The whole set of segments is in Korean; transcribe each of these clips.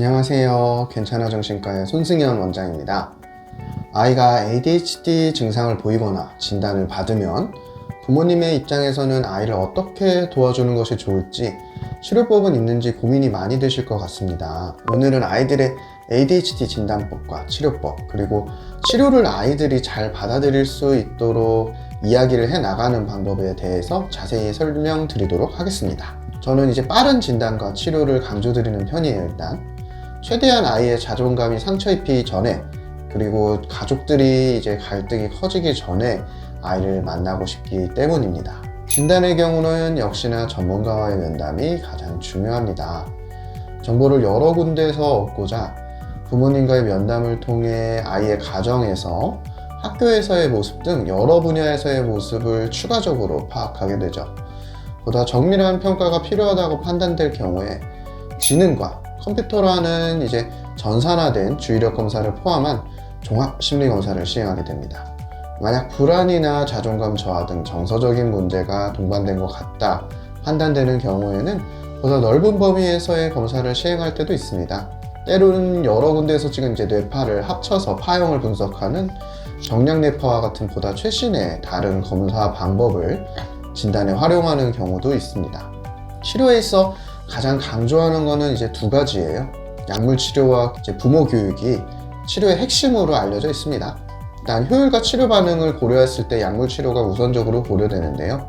안녕하세요. 괜찮아 정신과의 손승현 원장입니다. 아이가 ADHD 증상을 보이거나 진단을 받으면 부모님의 입장에서는 아이를 어떻게 도와주는 것이 좋을지 치료법은 있는지 고민이 많이 되실 것 같습니다. 오늘은 아이들의 ADHD 진단법과 치료법 그리고 치료를 아이들이 잘 받아들일 수 있도록 이야기를 해 나가는 방법에 대해서 자세히 설명드리도록 하겠습니다. 저는 이제 빠른 진단과 치료를 강조드리는 편이에요, 일단. 최대한 아이의 자존감이 상처 입히기 전에 그리고 가족들이 이제 갈등이 커지기 전에 아이를 만나고 싶기 때문입니다. 진단의 경우는 역시나 전문가와의 면담이 가장 중요합니다. 정보를 여러 군데에서 얻고자 부모님과의 면담을 통해 아이의 가정에서 학교에서의 모습 등 여러 분야에서의 모습을 추가적으로 파악하게 되죠. 보다 정밀한 평가가 필요하다고 판단될 경우에 지능과 컴퓨터로 하는 이제 전산화된 주의력 검사를 포함한 종합 심리 검사를 시행하게 됩니다. 만약 불안이나 자존감 저하 등 정서적인 문제가 동반된 것 같다 판단되는 경우에는 보다 넓은 범위에서의 검사를 시행할 때도 있습니다. 때로는 여러 군데에서 찍은 이제 뇌파를 합쳐서 파형을 분석하는 정량 뇌파와 같은 보다 최신의 다른 검사 방법을 진단에 활용하는 경우도 있습니다. 치료에 있어 가장 강조하는 것은 이제 두 가지예요. 약물 치료와 이제 부모 교육이 치료의 핵심으로 알려져 있습니다. 일단 효율과 치료 반응을 고려했을 때 약물 치료가 우선적으로 고려되는데요.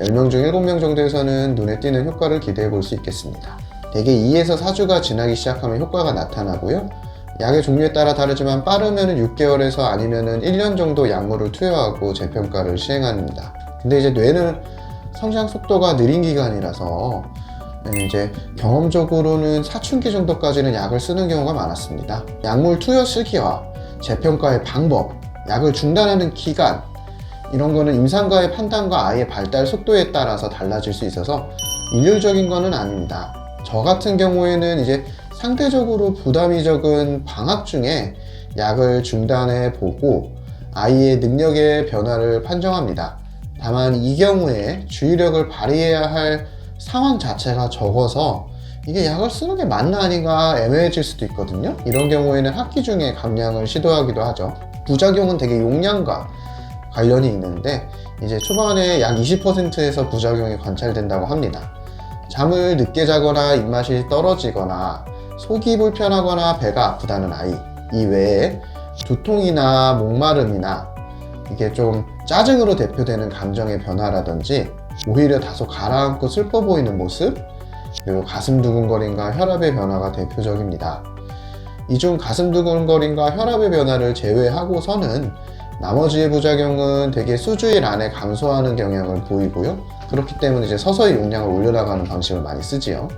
10명 중 7명 정도에서는 눈에 띄는 효과를 기대해 볼 수 있겠습니다. 대개 2에서 4주가 지나기 시작하면 효과가 나타나고요. 약의 종류에 따라 다르지만 빠르면 6개월에서 아니면 1년 정도 약물을 투여하고 재평가를 시행합니다. 근데 이제 뇌는 성장 속도가 느린 기관이라서 이제 경험적으로는 사춘기 정도까지는 약을 쓰는 경우가 많았습니다. 약물 투여 시기와 재평가의 방법, 약을 중단하는 기간, 이런 거는 임상가의 판단과 아이의 발달 속도에 따라서 달라질 수 있어서 일률적인 거는 아닙니다. 저 같은 경우에는 이제 상대적으로 부담이 적은 방학 중에 약을 중단해 보고 아이의 능력의 변화를 판정합니다. 다만 이 경우에 주의력을 발휘해야 할 상황 자체가 적어서 이게 약을 쓰는 게 맞나 아닌가 애매해질 수도 있거든요. 이런 경우에는 학기 중에 감량을 시도하기도 하죠. 부작용은 되게 용량과 관련이 있는데 이제 초반에 약 20%에서 부작용이 관찰된다고 합니다. 잠을 늦게 자거나 입맛이 떨어지거나 속이 불편하거나 배가 아프다는 아이 이 외에 두통이나 목마름이나 이게 좀 짜증으로 대표되는 감정의 변화라든지 오히려 다소 가라앉고 슬퍼 보이는 모습 그리고 가슴 두근거림과 혈압의 변화가 대표적입니다. 이 중 가슴 두근거림과 혈압의 변화를 제외하고서는 나머지의 부작용은 되게 수주일 안에 감소하는 경향을 보이고요. 그렇기 때문에 이제 서서히 용량을 올려나가는 방식을 많이 쓰지요.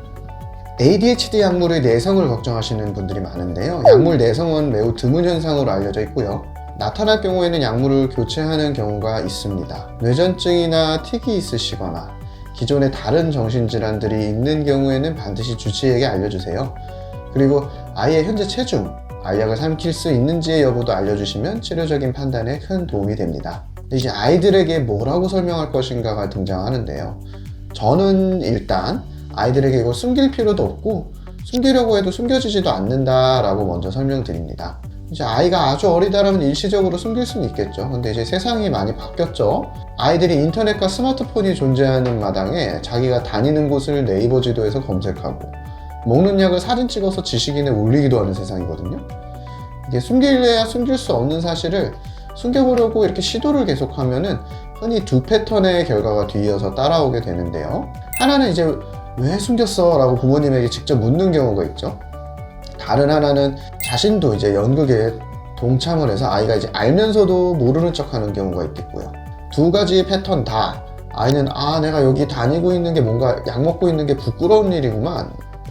ADHD 약물의 내성을 걱정하시는 분들이 많은데요. 약물 내성은 매우 드문 현상으로 알려져 있고요. 나타날 경우에는 약물을 교체하는 경우가 있습니다. 뇌전증이나 틱이 있으시거나 기존에 다른 정신질환들이 있는 경우에는 반드시 주치의에게 알려주세요. 그리고 아이의 현재 체중, 알약을 삼킬 수 있는지의 여부도 알려주시면 치료적인 판단에 큰 도움이 됩니다. 이제 아이들에게 뭐라고 설명할 것인가가 등장하는데요. 저는 일단 아이들에게 이걸 숨길 필요도 없고 숨기려고 해도 숨겨지지도 않는다라고 먼저 설명드립니다. 이제 아이가 아주 어리다라면 일시적으로 숨길 수는 있겠죠. 근데 이제 세상이 많이 바뀌었죠. 아이들이 인터넷과 스마트폰이 존재하는 마당에 자기가 다니는 곳을 네이버 지도에서 검색하고 먹는 약을 사진 찍어서 지식인에 올리기도 하는 세상이거든요. 이게 숨길래야 숨길 수 없는 사실을 숨겨보려고 이렇게 시도를 계속하면은 흔히 두 패턴의 결과가 뒤이어서 따라오게 되는데요. 하나는 이제 왜 숨겼어? 라고 부모님에게 직접 묻는 경우가 있죠. 다른 하나는 자신도 이제 연극에 동참을 해서 아이가 이제 알면서도 모르는 척 하는 경우가 있겠고요. 두 가지 패턴 다 아이는 아, 내가 여기 다니고 있는 게 뭔가 약 먹고 있는 게 부끄러운 일이구만.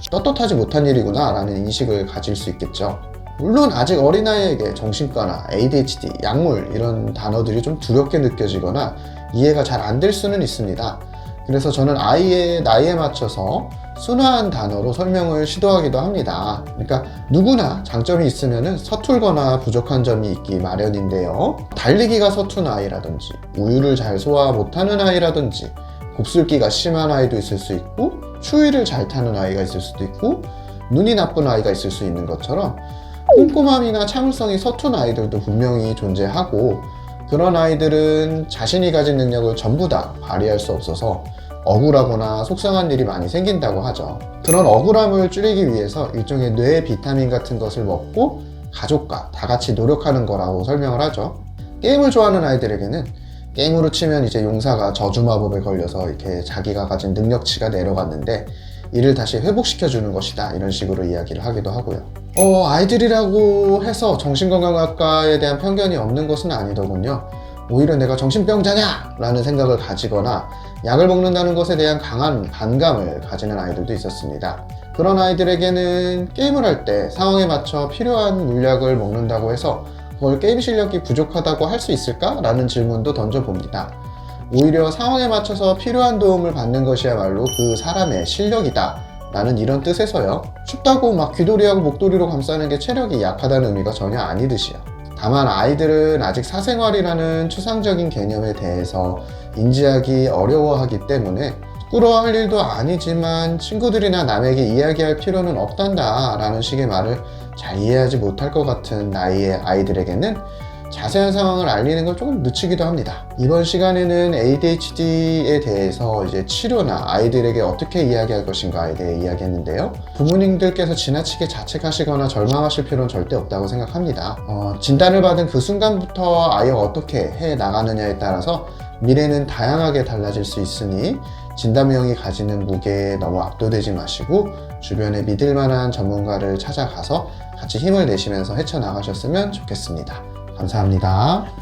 떳떳하지 못한 일이구나 라는 인식을 가질 수 있겠죠. 물론 아직 어린아이에게 정신과나 ADHD, 약물 이런 단어들이 좀 두렵게 느껴지거나 이해가 잘 안 될 수는 있습니다. 그래서 저는 아이의 나이에 맞춰서 순화한 단어로 설명을 시도하기도 합니다. 그러니까 누구나 장점이 있으면 서툴거나 부족한 점이 있기 마련인데요. 달리기가 서툰 아이라든지, 우유를 잘 소화 못하는 아이라든지, 곱슬기가 심한 아이도 있을 수 있고, 추위를 잘 타는 아이가 있을 수도 있고, 눈이 나쁜 아이가 있을 수 있는 것처럼 꼼꼼함이나 참을성이 서툰 아이들도 분명히 존재하고 그런 아이들은 자신이 가진 능력을 전부 다 발휘할 수 없어서 억울하거나 속상한 일이 많이 생긴다고 하죠. 그런 억울함을 줄이기 위해서 일종의 뇌 비타민 같은 것을 먹고 가족과 다 같이 노력하는 거라고 설명을 하죠. 게임을 좋아하는 아이들에게는 게임으로 치면 이제 용사가 저주 마법에 걸려서 이렇게 자기가 가진 능력치가 내려갔는데 이를 다시 회복시켜주는 것이다 이런 식으로 이야기를 하기도 하고요. 어 아이들이라고 해서 정신건강학과에 대한 편견이 없는 것은 아니더군요. 오히려 내가 정신병자냐? 라는 생각을 가지거나 약을 먹는다는 것에 대한 강한 반감을 가지는 아이들도 있었습니다. 그런 아이들에게는 게임을 할 때 상황에 맞춰 필요한 물약을 먹는다고 해서 그걸 게임 실력이 부족하다고 할 수 있을까? 라는 질문도 던져봅니다. 오히려 상황에 맞춰서 필요한 도움을 받는 것이야말로 그 사람의 실력이다. 라는 이런 뜻에서요. 춥다고 막 귀돌이하고 목도리로 감싸는 게 체력이 약하다는 의미가 전혀 아니듯이요. 다만 아이들은 아직 사생활이라는 추상적인 개념에 대해서 인지하기 어려워하기 때문에 부끄러워할 일도 아니지만 친구들이나 남에게 이야기할 필요는 없단다 라는 식의 말을 잘 이해하지 못할 것 같은 나이의 아이들에게는 자세한 상황을 알리는 걸 조금 늦추기도 합니다. 이번 시간에는 ADHD에 대해서 이제 치료나 아이들에게 어떻게 이야기할 것인가에 대해 이야기했는데요. 부모님들께서 지나치게 자책하시거나 절망하실 필요는 절대 없다고 생각합니다. 어, 진단을 받은 그 순간부터 아이가 어떻게 해 나가느냐에 따라서 미래는 다양하게 달라질 수 있으니 진단명이 가지는 무게에 너무 압도되지 마시고 주변에 믿을 만한 전문가를 찾아가서 같이 힘을 내시면서 헤쳐나가셨으면 좋겠습니다. 감사합니다.